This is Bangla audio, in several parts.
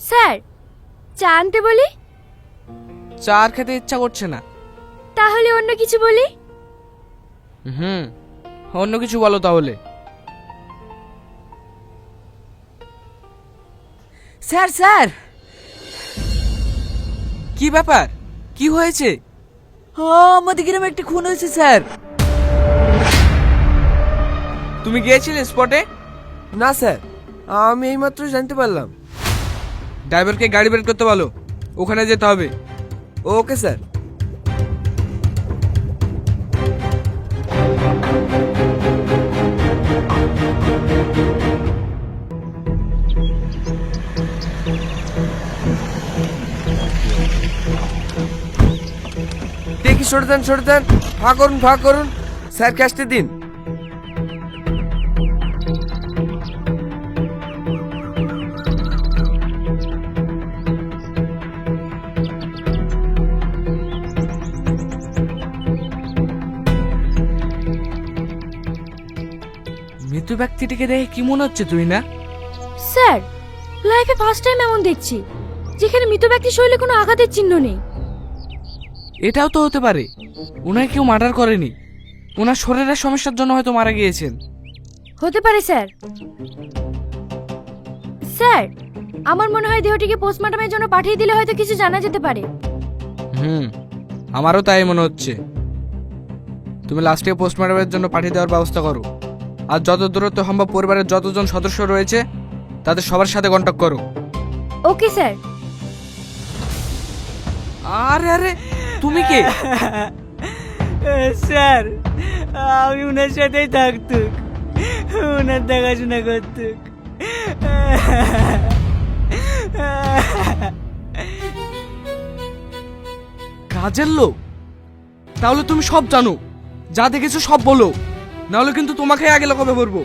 স্যার চা আনতে বলি? চা আর খেতে ইচ্ছা করছে না। তাহলে অন্য কিছু বলি? হুম অন্য কিছু বলো তাহলে। Sir sir! কি ব্যাপার? কি হয়েছে? আমাদের গ্রামে একটা খুন হয়েছে স্যার। তুমি গিয়েছিলে স্পটে? না স্যার। আমি এইমাত্র জানতে পারলাম। ড্রাইভারকে গাড়ি বের করতে বলো। ওখানে যেতে হবে। Okay, sir. দেখি, সরে দেন সরে দেন ফা করুন ফা করুন। স্যার ক্যাশতে দিন। ব্যক্তিটিকে দেখে কি মনে হচ্ছে তুই না? স্যার লাইফে ফার্স্ট টাইম এমন দেখছি যেখানে মৃত ব্যক্তির শরীরে কোনো আঘাতের চিহ্ন নেই। এটাও তো হতে পারে। ওনাকে কেউ মার্ডার করেনি। ওনার শরীরের সমস্যার জন্য হয়তো মারা গিয়েছেন। হতে পারে স্যার। স্যার আমার মনে হয় দেহটিকে পোস্টমর্টমের জন্য পাঠিয়ে দিলে হয়তো কিছু জানা যেতে পারে। হুম আমারও তাই মনে হচ্ছে। তুমি লাস্টে পোস্টমর্টমের জন্য পাঠিয়ে দেওয়ার ব্যবস্থা করো। আর যত দূরত্ব সম্ভব পরিবারের যতজন সদস্য রয়েছে তাদের সবার সাথে কন্ট্যাক্ট করো। Okay sir. আরে আরে তুমি কে? স্যার আমি ওনার সাথেই থাকতুক। ওনার দেখাশোনা করতুক। কাজের লোক? তাহলে তুমি সব জানো। যা দেখেছ সব বলো। নাহলে কিন্তু তোমাকে আগে লকবে ভরবো।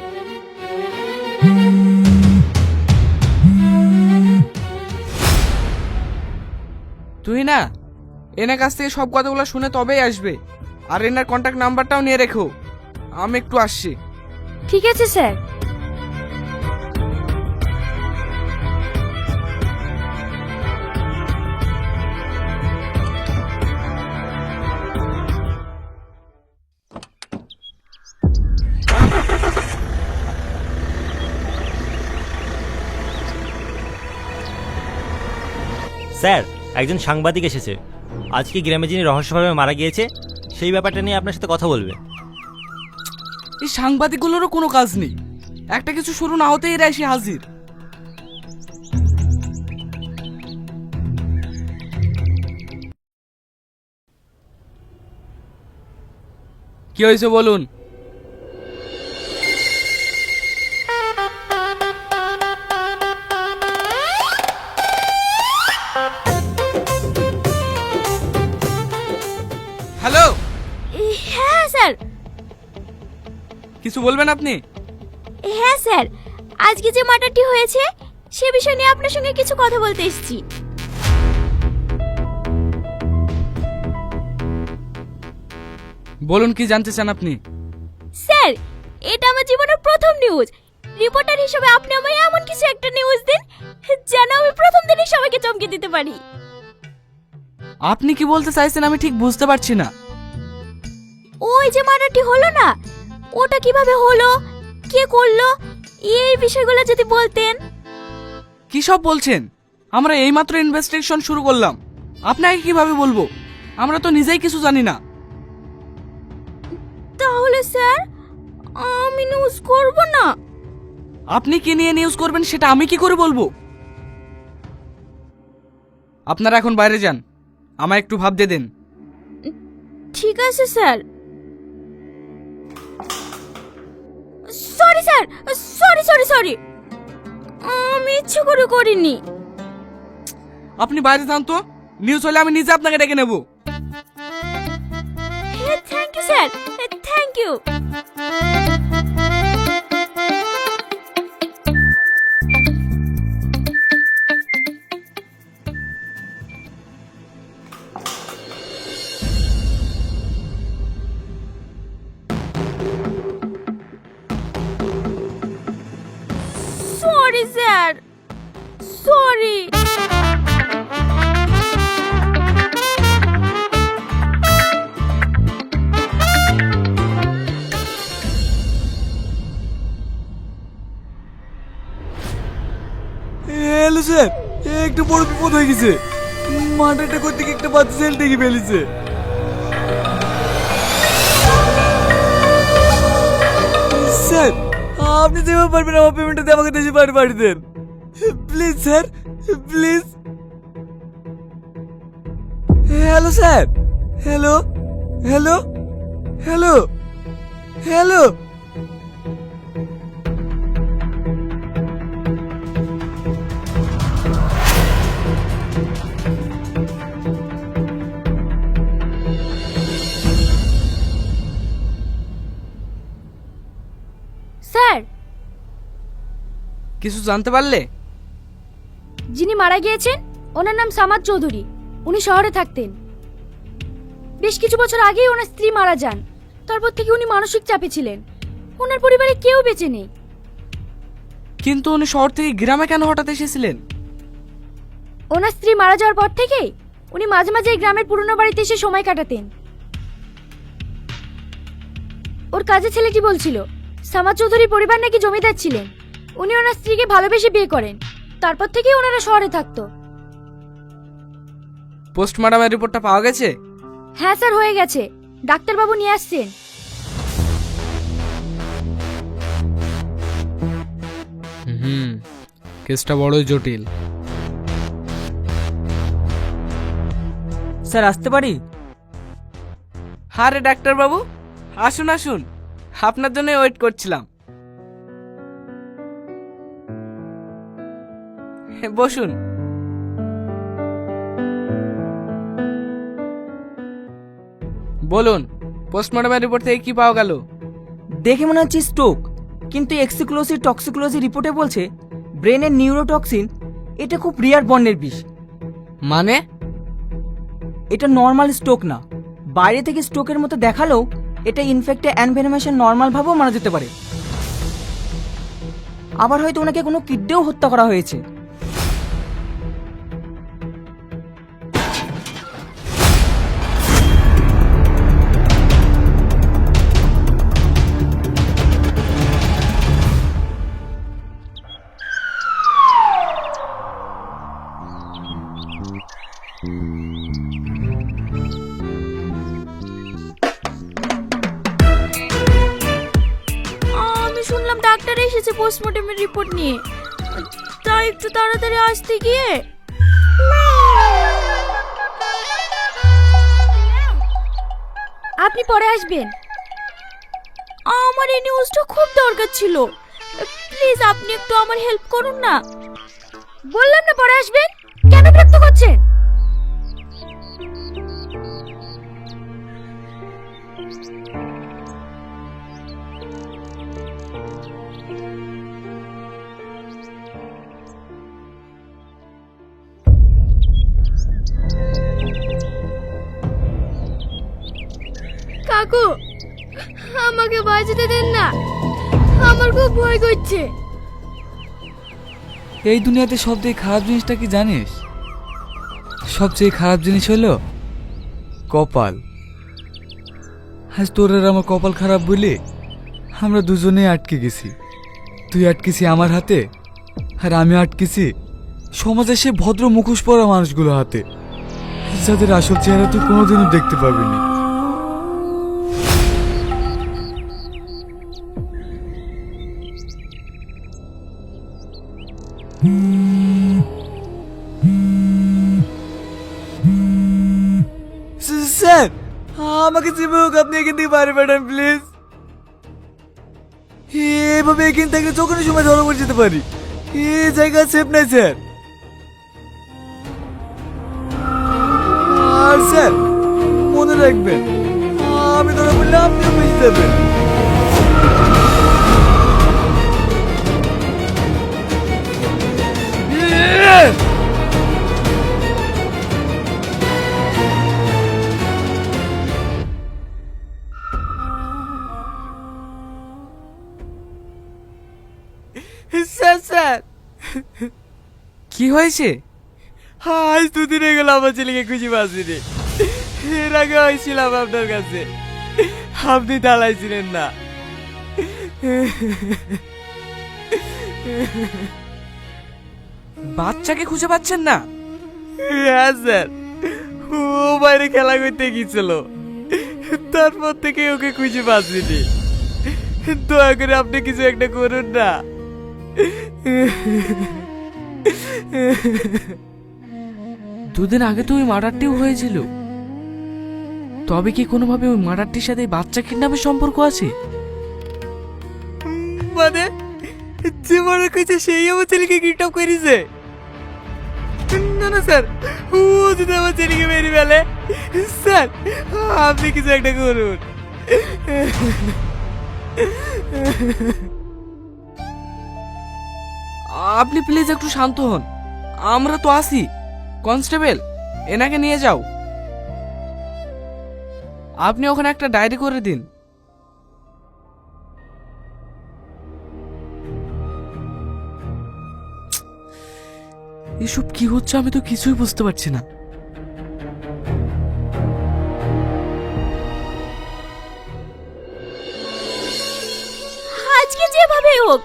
তুই না, এনার কাছ থেকে সব কথাগুলো শুনে তবেই আসবে। আর এনার কন্ট্যাক্ট নাম্বারটাও নিয়ে রেখো। আমি একটু আসছি। ঠিক আছে, স্যার। স্যার একজন সাংবাদিক এসেছে। আজকে গ্রামে যিনি রহস্যভাবে মারা গিয়েছে সেই ব্যাপারটা নিয়ে আপনার সাথে কথা বলবে। এই সাংবাদিকগুলোরও কোনো কাজ নেই। একটা কিছু শুরু না হতেই এরা এসে হাজির। কি হয়েছে বলুন? বলবেন আপনি? হ্যাঁ স্যার। আজকে যে মার্ডারটি হয়েছে সে বিষয় নিয়ে আপনার সঙ্গে কিছু কথা বলতে এসেছি। বলুন কি জানতে চান আপনি? স্যার এটা আমার জীবনের প্রথম নিউজ। রিপোর্টার হিসেবে আপনি আমায় এমন কিছু একটা নিউজ দিন যেন আমি প্রথম দিনই সবাইকে চমকে দিতে পারি। আপনি কি বলতে চাইছেন আমি ঠিক বুঝতে পারছি না। ওই যে মার্ডারটি হলো না ওটা কীভাবে হলো? কে করল? এই বিষয়গুলো যদি বলতেন। কি সব বলছেন? আমরা এইমাত্র ইনভেস্টিগেশন শুরু করলাম। আপনাকে কীভাবে বলব? আমরা তো নিজেই কিছু জানি না। তাহলে স্যার আমি নিউজ করব না। আপনি কি নিয়ে নিউজ করবেন সেটা আমি কি করে বলব? আপনারা এখন বাইরে যান। আমায় একটু ভাবতে দেন। ঠিক আছে sir. Sir sorry sorry sorry আমি ইচ্ছে করে করিনি। আপনি বাইরে যান তো। নিউজ হলে আমি নিজে আপনাকে ডেকে নেব। Thank you sir thank you sorry hello sir একটু বড় বিপদ হয়ে গেছে। মার্ডারটা করতে গিয়ে একটা বাচ্চা ছেলে ডেকে ফেলেছে। স্যার, আপনি যেভাবে পারবেন আমার পেমেন্টটা দিয়ে আমাকে দেশে বাড়ি বাড়ি দেন। Please sir please. Hello sir. Hello hello hello hello. Sir. কিছু জানতে পারলে? যিনি মারা গিয়েছেন ওনার নাম সামাদ চৌধুরী। উনি শহরে থাকতেন। বেশ কিছু বছর আগেই ওনার স্ত্রী মারা যান। তারপর থেকে উনি মানসিক চাপে ছিলেন। ওনার পরিবারে কেউ বেঁচে নেই। কিন্তু উনি শহর থেকে গ্রামে কেন হঠাৎ এসেছিলেন? ওনার স্ত্রী মারা যাওয়ার পর থেকে উনি মাঝে মাঝে এই গ্রামের পুরনো বাড়িতে এসে সময় কাটাতেন। ওর কাজে ছেলেটি বলছিল সামাদ চৌধুরীর পরিবার নাকি জমিদার ছিলেন। উনি ওনার স্ত্রীকে ভালোবেসে বিয়ে করেন। তারপর থেকেই ওনারা শহরে থাকতো। পোস্টমর্টমের রিপোর্টটা পাওয়া গেছে? হ্যাঁ স্যার হয়ে গেছে। ডাক্তারবাবু নিয়ে আসছেন। হুম কেসটা বড়ই জটিল। স্যার আসতে পারি? আরে ডাক্তার বাবু আসুন আসুন। আপনার জন্য ওয়েট করছিলাম। বসুন। বলুন পোস্টমর্টমের রিপোর্ট থেকে কি পাওয়া গেল? দেখে মনে হচ্ছে স্ট্রোক কিন্তু এক্সিক্লোসি টক্সিক্লোসি রিপোর্টে বলছে ব্রেনের নিউরোটক্সিন এটা খুব রিয়ার বর্ণের বিষ। মানে? এটা নর্মাল স্ট্রোক না। বাইরে থেকে স্ট্রোকের মতো দেখালেও এটা ইনফেক্টে অ্যানভেনমেশন নর্মালভাবেও মারা যেতে পারে। আবার হয়তো ওনাকে কোনো কিডনিও হত্যা করা হয়েছে। এসেছে পোস্টমর্টমের রিপোর্ট নিয়ে। তাই একটু তাড়াতাড়ি আসতে গিয়ে? আপনি পরে আসবেন। আমার এই নিউজটা খুব দরকার ছিল। প্লিজ আপনি একটু আমার হেল্প করুন না। বললাম না পরে আসবেন। কেন বিরক্ত করছেন? কাকু, আমাকে বাঁচাতে দেন না। আমার খুব ভয় করছে। এই দুনিয়াতে সবথেকে খারাপ জিনিসটা কি জানিস? সবচেয়ে খারাপ জিনিস হলো কপাল। আজ তোর আমার কপাল খারাপ বলে আমরা দুজনেই আটকে গেছি। তুই আটকেছি আমার হাতে, আর আমি আটকেছি সমাজে সে ভদ্র মুখোশ পরা মানুষগুলো হাতে, যাদের আসল চেহারা তুই কোনোদিনও দেখতে পাবিনি। স্যার আমাকে হোক আপনি এখান থেকে বাইরে পাঠান প্লিজ এভাবে এখান থেকে যখনই সময় ধরা পড়ে যেতে পারি এই জায়গা সেফ নাই স্যার আর স্যার মনে রাখবেন আমি ধরা পড়লে আপনিও বেঁচে যাবেন হয়েছে? আজ দুদিন হয়ে গেল আমার ছেলেকে খুঁজে পাচ্ছিনি এর আগে হয়েছিলাম আপনার কাছে। আপনি দাঁড়াইছিলেন না। বাচ্চাকে খুঁজে পাচ্ছেন না? হ্যাঁ স্যার। ও বাইরে খেলা করতে গিয়েছিল। তারপর থেকে ওকে খুঁজে পাচ্ছিনি দয়া করে আপনি কিছু একটা করুন না। দুদিন আগে তো ওই মার্ডারটিও হয়েছিল। তবে কি কোনোভাবে ওই মার্ডারটির সাথে বাচ্চা কিডন্যাপের সম্পর্ক আছে? মানে যে মনে করছে সেই আমার ছেলেকে কিডন্যাপ করেছে। না না, স্যার, ও যদি আমার ছেলেকে মেরে ফেলে, স্যার, আপনি কিছু একটা করুন। আপনি প্লিজ একটু শান্ত হন। আমরা তো আসি কনস্টেবল, এনাকে নিয়ে যাও। আপনি ওখানে একটা ডায়েরি করে দিন। এসব কি হচ্ছে আমি তো কিছুই বুঝতে পারছি না। আজকে যেভাবে হোক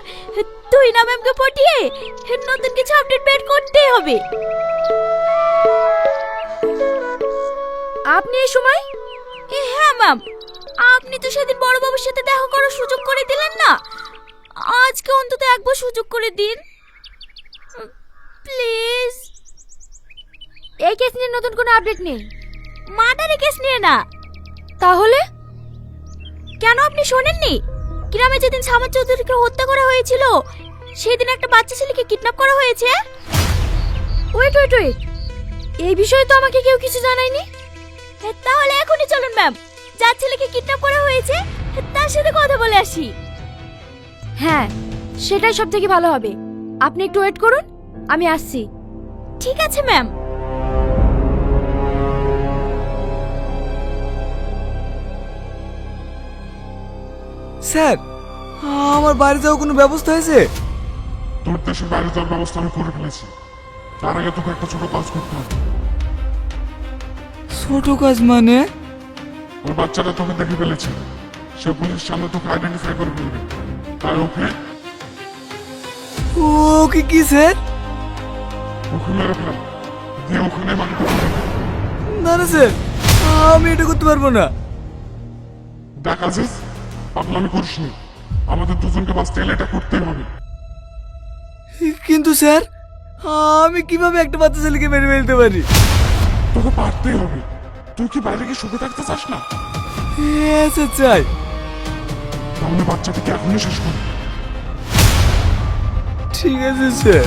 তুই না ম্যামকে পটিয়ে নতুন কিছু আপডেট বের করতেই হবে। আপনি এই সময়? হ্যাঁ ম্যাম আপনি তো সেদিন বড় বাবুর সাথে দেখা করার সুযোগ করে দিলেন না। আজকে অন্তত একবার সুযোগ করে দিন। প্লিজ। এই কেস নিয়ে নতুন কোনো আপডেট নেই। মার্ডারের কেস নিয়ে না। তাহলে? কেন আপনি শোনেননি? গ্রামে যেদিন সামাজ চৌধুরীকে হত্যা করা হয়েছিল, সেদিন একটা বাচ্চা ছেলেকে কিডন্যাপ করা হয়েছে? ওয়েট ওয়েট ওয়েট এই বিষয়ে তো আমাকে কেউ কিছু জানায়নি? তাহলে এখনই চলুন ম্যাম যার ছেলেকে কিডন্যাপ করা হয়েছে, তার সাথে কথা বলে আসি। হ্যাঁ সেটাই সব থেকে ভালো হবে। আপনি একটু ওয়েট করুন, আমি আসছি। ঠিক আছে ম্যাম স্যার আমার বাড়ি যাওয়ার কোনো ব্যবস্থা হয়েছে? তোর দেশের বাইরে যাওয়ার ব্যবস্থা আমি করে ফেলেছি। তার আগে তোকে একটা ছোট কাজ করতে হবে। ছোট কাজ মানে? ওই বাচ্চাটা তোকে দেখে ফেলেছে। সে পুলিশ সামনে তোকে আইডেন্টিফাই করে ফেলবে। তাই ওকে ওকে কি স্যার? ওকে মেরে ফেল দিয়ে ওখানে মানে না না স্যার আমি এটা করতে পারব না। দেখ আজিজ পাগলামি করিস নি আমাদের দুজনকে বাঁচতে গেলে এটা করতেই হবে। কিন্তু স্যার আমি কীভাবে একটা বাচ্চা ছেলেকে মেরে ফেলতে পারি? তোকে পারতেই হবে। তুই কি বাইরে গিয়ে সুখে থাকতে চাস না? স্যার চাই। তাহলে বাচ্চাটাকে এখনই শেষ কর। ঠিক আছে স্যার।